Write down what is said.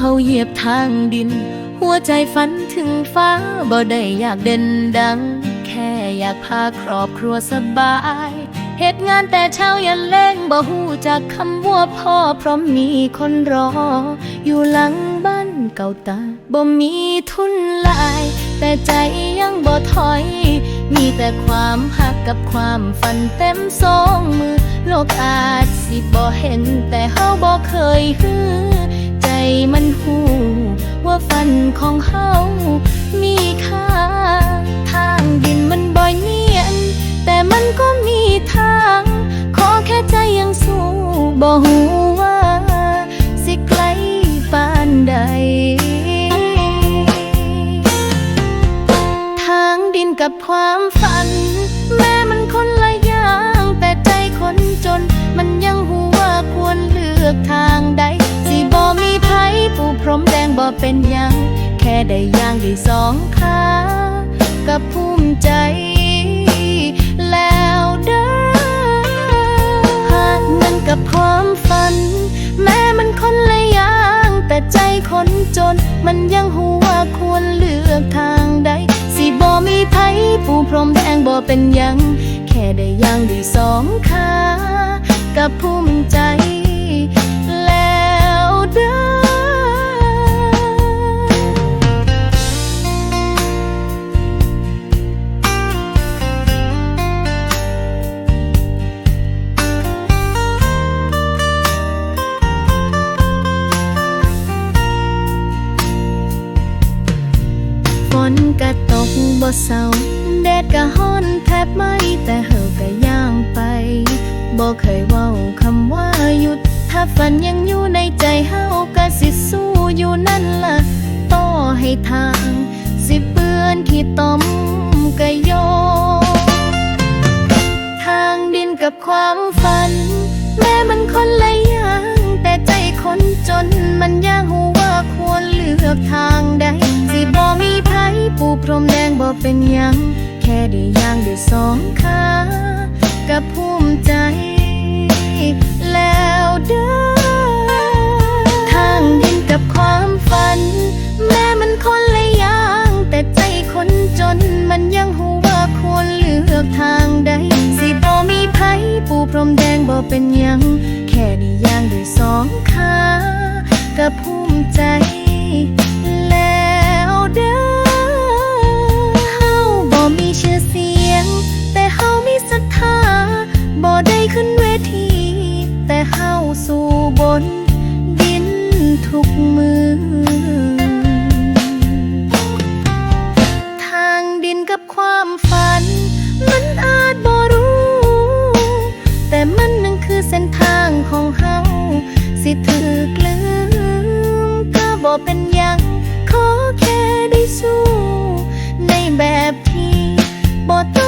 เฮาเหยียบทางดิน หัวใจฝันถึงฟ้าบ่ได้อยากเด่นดัง แค่อยากพาครอบครัวสบายเหตุงานแต่เช้ายันเล่งบ่ฮู้จากคำว่าพ่อ เพราะมีคนรอ อยู่หลังบ้านเก่าตาบ่มีทุนลาย แต่ใจยังบ่ถอย มีแต่ความหักกับความฝันเต็มสองมือ โลกอาจสิบ่เห็นแต่เฮาบ่เคยฮือ นของเฮามีค่า ทางดินมันบ่เนียน แต่มันก็มีทาง ขอแค่ใจยังสู้บ่หูว่า สิไกลปานใด ทางดินกับความฝัน บ่เป็นยัง แค่ได้ย่างได้สองขากับภูมิใจแล้วเด้อหากมันกับความฝัน แม้มันคนละอย่าง แต่ใจคนจน มันยังหูว่าควรเลือกทางใด สิบ่มีไผปูพรมแดงบ่เป็นยัง แค่ได้ย่างได้สองขากับภูมิใจ นก็ตกบ่เศร้าแดดก็ฮ้อนแทบไม่แต่เฮาก็ย่างไปบ่เคยเว้าคำว่าหยุด ถ้าฝันยังอยู่ในใจเฮาก็สิสู้อยู่นั่นล่ะต่อให้ทาง สิเปื้อนขี้ต้ม รมแดงบ่เป็นยัง แค่ได้ย่างได้สองขากับภูมิใจ แล้วเด้อทางดินกับความฝัน แม้มันคนละอย่าง แต่ใจคนจนมันยังหูว่าควรเลือกทางใด สิบ่มีไผปูพรมแดงบ่เป็นยัง แค่ได้ย่างด้สองขากับภูมิใจ ฝัน มันอาจบ่รู้ แต่มันนั่นคือเส้นทางของเฮาสิถึกลืมก็บ่เป็นยัง ขอแค่ได้สู้ ในแบบที่บ่ต้อง